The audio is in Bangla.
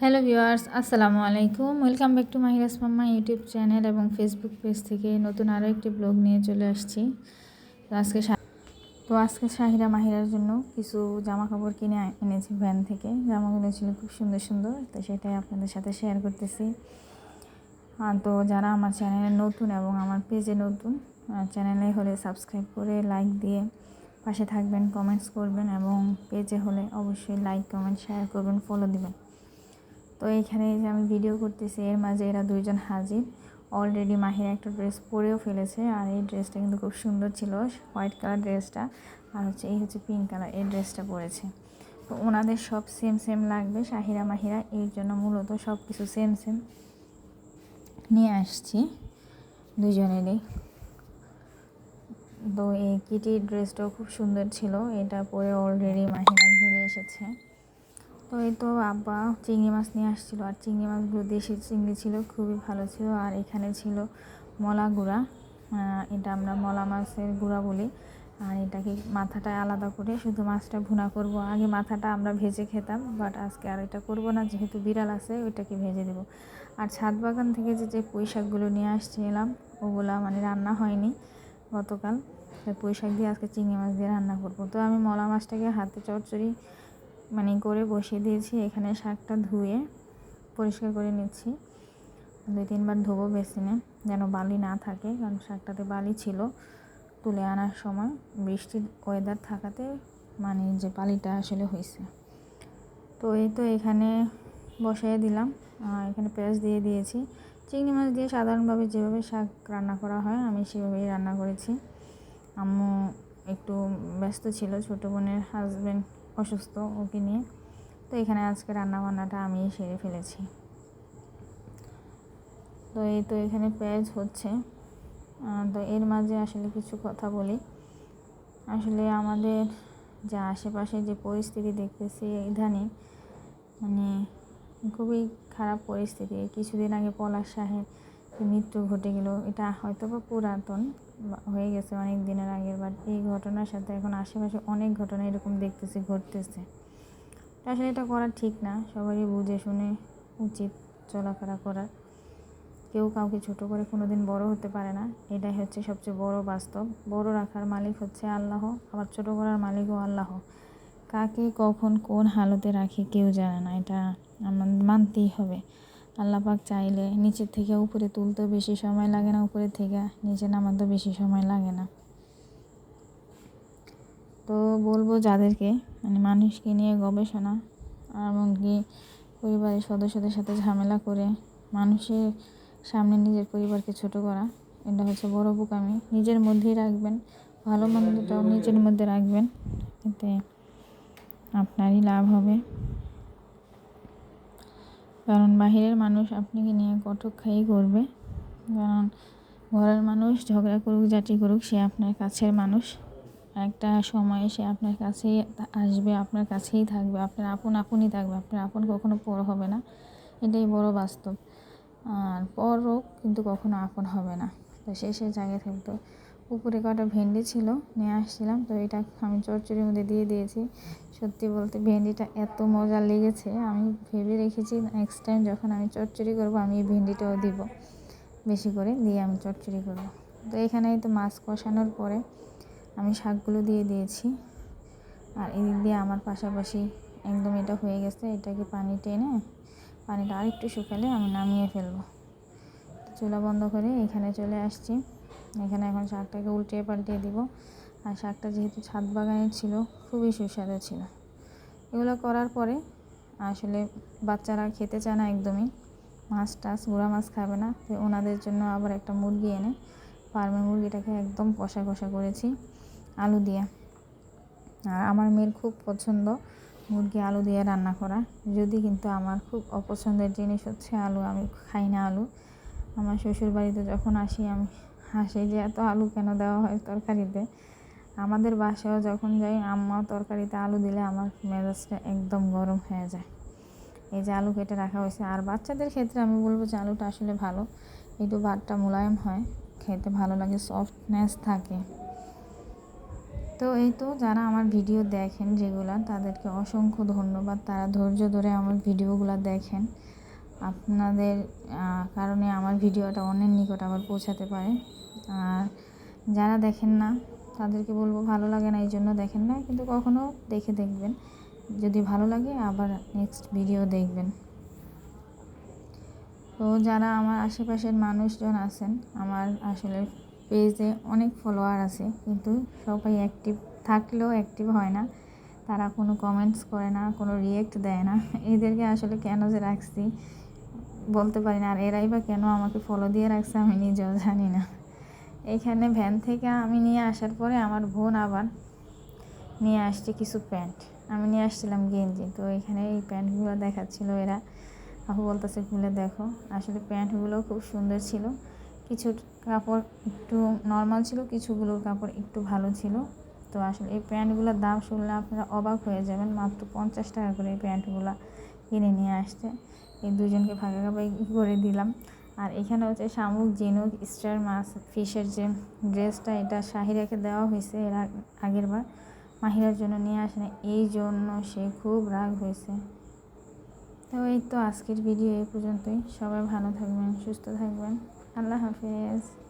হ্যালো ভিউয়ার্স আসসালামু আলাইকুম welcome back to Mahira's mamma YouTube channel এবং ফেসবুক পেজ থেকে নতুন আরও একটি ব্লগ নিয়ে চলে আসছি। তো আজকে তো আজকে শাহিরা মাহিরার জন্য কিছু জামা কাপড় কিনে এনেছি ভ্যান থেকে। জামাগুলো ছিল খুব সুন্দর সুন্দর, তো সেটাই আপনাদের সাথে শেয়ার করতেছি। তো যারা আমার চ্যানেলে নতুন এবং আমার পেজে নতুন চ্যানেলে হলে সাবস্ক্রাইব করে লাইক দিয়ে পাশে থাকবেন কমেন্টস করবেন এবং পেজে হলে অবশ্যই লাইক কমেন্ট শেয়ার করবেন ফলো দিবেন। তো এইখানে যে আমি ভিডিও করতেছি, এর মাঝে এরা দুইজন হাজির। অলরেডি মাহিরা একটা ড্রেস পরেও ফেলেছে, আর এই ড্রেসটা কিন্তু খুব সুন্দর ছিল হোয়াইট কালার ড্রেসটা আর হচ্ছে এই হচ্ছে পিঙ্ক কালার এই ড্রেসটা পরেছে। তো ওনাদের সব সেম সেম লাগবে, শাহিরা, মাহিরা, এর জন্য মূলত সব কিছু সেম সেম নিয়ে আসছি দুজনেরই তো এই কিটি ড্রেসটাও খুব সুন্দর ছিল, এটা পরে অলরেডি মাহিরা ঘুরে এসেছে। তো এই তো আব্বা চিংড়ি মাছ নিয়ে আসছিল, আর চিংড়ি মাছগুলো দেশি চিংড়ি ছিল, খুবই ভালো ছিল। আর এখানে ছিল মলা গুঁড়া এটা আমরা মলা মাছের গুঁড়া বলি। আর এটাকে মাথাটা আলাদা করে শুধু মাছটা ভুনা করব। আগে মাথাটা আমরা ভেজে খেতাম বাট আজকে আর এটা করব না, যেহেতু বিড়াল আছে, ওইটাকে ভেজে দেব। আর ছাদ বাগান থেকে যে যে পুঁই শাকগুলো নিয়ে আসছিলাম, ওগুলা মানে রান্না হয়নি গতকাল। তাই পুঁই শাক দিয়ে আজকে চিংড়ি মাছ দিয়ে রান্না করব। তো আমি মলা মাছটাকে হাতে চচ্চড়ি মানে করে বসিয়ে দিয়েছি, এখানে শাকটা ধুয়ে পরিষ্কার করে নিচ্ছি। দুই তিনবার ধোবো বেসিনে, যেন বালি না থাকে, কারণ শাকটাতে বালি ছিল তুলে আনার সময়। বৃষ্টির ওয়েদার থাকাতে মানে যে বালিটা আসলে হয়েছে। তো এই তো এখানে বসাই দিলাম। এখানে পেঁয়াজ দিয়ে দিয়েছি। চিংড়ি মাছ দিয়ে সাধারণভাবে যেভাবে শাক রান্না করা হয়, আমি সেভাবেই রান্না করেছি। আম্মু একটু ব্যস্ত ছিল, ছোটো বোনের হাজব্যান্ড অসুস্থ ওকে নিয়ে। তো এখানে আজকে রান্না বান্নাটা আমিই সেরে ফেলেছি। তো এই তো এখানে পেঁয়াজ হচ্ছে। তো এর মাঝে আসলে কিছু কথা বলি। আসলে আমাদের যা আশেপাশে যে পরিস্থিতি দেখতেছি ইদানিং মানে খুবই খারাপ পরিস্থিতি। কিছুদিন আগে পলাশ যে মৃত্যু ঘটে গেল, এটা হয়তো বা পুরাতন। হয়ে গেছে অনেক দিনের আগের বাট এই ঘটনার সাথে এখন আশেপাশে অনেক ঘটনা এরকম দেখতেছি, ঘটতেছে। আসলে এটা করা ঠিক না। সবারই বুঝে শুনে উচিত চলাফেরা করার কেউ কাউকে ছোট করে কোনো দিন বড় হতে পারে না। এটাই হচ্ছে সবচেয়ে বড় বাস্তব। বড় রাখার মালিক হচ্ছে আল্লাহ, আবার ছোট করার মালিকও আল্লাহ। কাকে, কখন, কোন হালতে রাখে কেউ জানে না। এটা আমাদের মানতেই হবে। আল্লাহ পাক চাইলে নিচের থেকে উপরে তুলতেও বেশি সময় লাগে না, উপরে থেকে নিচে নামাতেও বেশি সময় লাগে না। তো বলব যাদেরকে মানে মানুষকে নিয়ে গবেষণা এমনকি পরিবারের সদস্যদের সাথে ঝামেলা করে মানুষের সামনে নিজের পরিবারকে ছোট করা, এটা হচ্ছে বড় বোকামি। নিজের মধ্যেই রাখবেন, ভালো মন্দটাও নিজের মধ্যে রাখবেন, এতে আপনারই লাভ হবে। কারণ বাহিরের মানুষ আপনাকে নিয়ে কটক্ষাই করবে। কারণ ঘরের মানুষ ঝগড়া করুক জাটি করুক, সে আপনার কাছের মানুষ। একটা সময়ে সে আপনার কাছেই আসবে, আপনার কাছেই থাকবে, আপনার আপন আপনই থাকবে, আপনার আপন কখনো পর হবে না। এটাই বড় বাস্তব। আর পর হোক, কিন্তু কখনো আপন হবে না। তো সে সেই জায়গায় থাকতো উপরে কটা ভেন্ডি ছিল, নিয়ে আসছিলাম। তো এটা আমি চচ্চড়ির মধ্যে দিয়ে দিয়েছি। সত্যি বলতে ভেন্ডিটা এত মজা লেগেছে। আমি ভেবে রেখেছি নেক্সট টাইম যখন আমি চচ্চড়ি করব, আমি এই ভেন্ডিটাও দিব। বেশি করে দিয়ে আমি চচ্চড়ি করব। তো এখানেই তো মাছ কষানোর পরে আমি শাকগুলো দিয়ে দিয়েছি। আর এদিক দিয়ে আমার পাশাপাশি একদম এটা হয়ে গেছে, এটাকে পানি টেনে পানিটা আরেকটু শুকালে আমি নামিয়ে ফেলব। চুলা বন্ধ করে এখানে চলে আসছি। এখানে এখন শাকটাকে উল্টে পাল্টিয়ে দিব। আর শাকটা যেহেতু ছাদ বাগানের ছিল, খুবই সুস্বাদু ছিল। এগুলো করার পরে আসলে বাচ্চারা খেতে চায় না একদমই। মাছ টাছ, গুঁড়া মাছ খাবে না। তো ওনাদের জন্য আবার একটা মুরগি এনে, ফার্মের মুরগিটাকে একদম কষা কষা করেছি আলু দিয়ে। আর আমার মেয়ের খুব পছন্দ মুরগি আলু দিয়ে রান্না করা। যদি কিন্তু আমার খুব অপছন্দের জিনিস হচ্ছে আলু, আমি খাই না আলু। আমার শ্বশুর বাড়িতে যখন আসি, আমি হাসি যে এত আলু কেন দেওয়া হয় তরকারিতে? আমাদের বাসায়ও যখন যাই আম্মা তরকারিতে আলু দিলে আমার মেজাজটা একদম গরম হয়ে যায়। এই যে আলু কেটে রাখা হয়েছে। আর বাচ্চাদের ক্ষেত্রে আমি বলব যে আলুটা আসলে ভালো। একটু ভাতটা মোলায়েম হয়, খেতে ভালো লাগে সফটনেস থাকে। তো এই তো যারা আমার ভিডিও দেখেন যেগুলা, তাদেরকে অসংখ্য ধন্যবাদ। তারা ধৈর্য ধরে আমার ভিডিওগুলো দেখেন। আপনাদের কারণে আমার ভিডিওটা অন্যের নিকট আবার পৌঁছাতে পারে। আর যারা দেখেন না, তাদেরকে বলব ভালো লাগে না, এই জন্য দেখেন না, কিন্তু কখনো দেখে দেখবেন। যদি ভালো লাগে, আবার নেক্সট ভিডিও দেখবেন। তো যারা আমার আশেপাশের মানুষজন আছেন, আমার আসলে পেজে অনেক ফলোয়ার আছে, কিন্তু সবাই অ্যাক্টিভ থাকলেও অ্যাক্টিভ হয় না। তারা কোনো কমেন্টস করে না, কোনো রিয়েক্ট দেয় না। এদেরকে আসলে কেন যে রাখছি বলতে পারি না, আর এরাই বা কেন আমাকে ফলো দিয়ে রাখছে আমি নিজেও জানি না। এখানে ভ্যান থেকে আমি নিয়ে আসার পরে আমার বোন আবার নিয়ে আসছে কিছু প্যান্ট আমি নিয়ে আসছিলাম গেঞ্জি, তো এখানে এই প্যান্টগুলো দেখাচ্ছিল এরা। আপু বলতেছে, খুলে দেখো। আসলে প্যান্টগুলো খুব সুন্দর ছিল। কিছু কাপড় একটু নর্মাল ছিল কিছুগুলোর কাপড় একটু ভালো ছিল। তো আসলে এই প্যান্টগুলোর দাম শুনলে আপনারা অবাক হয়ে যাবেন। মাত্র পঞ্চাশ টাকা করে এই প্যান্টগুলো কিনে নিয়ে আসতে এই দুজনকে ভাগে ভাগে করে দিলাম। আর এখানে হচ্ছে শামুক, ঝিনুক, স্টার মাছ, ফিশের যে ড্রেসটা, এটা শাহিরাকে দেওয়া হয়েছে এর আগ- আগের বার। মাহিরার জন্য নিয়ে আসে না এই জন্য সে খুব রাগ হয়েছে। তো এই তো আজকের ভিডিও এই পর্যন্তই। সবাই ভালো থাকবেন, সুস্থ থাকবেন। আল্লাহ হাফেজ।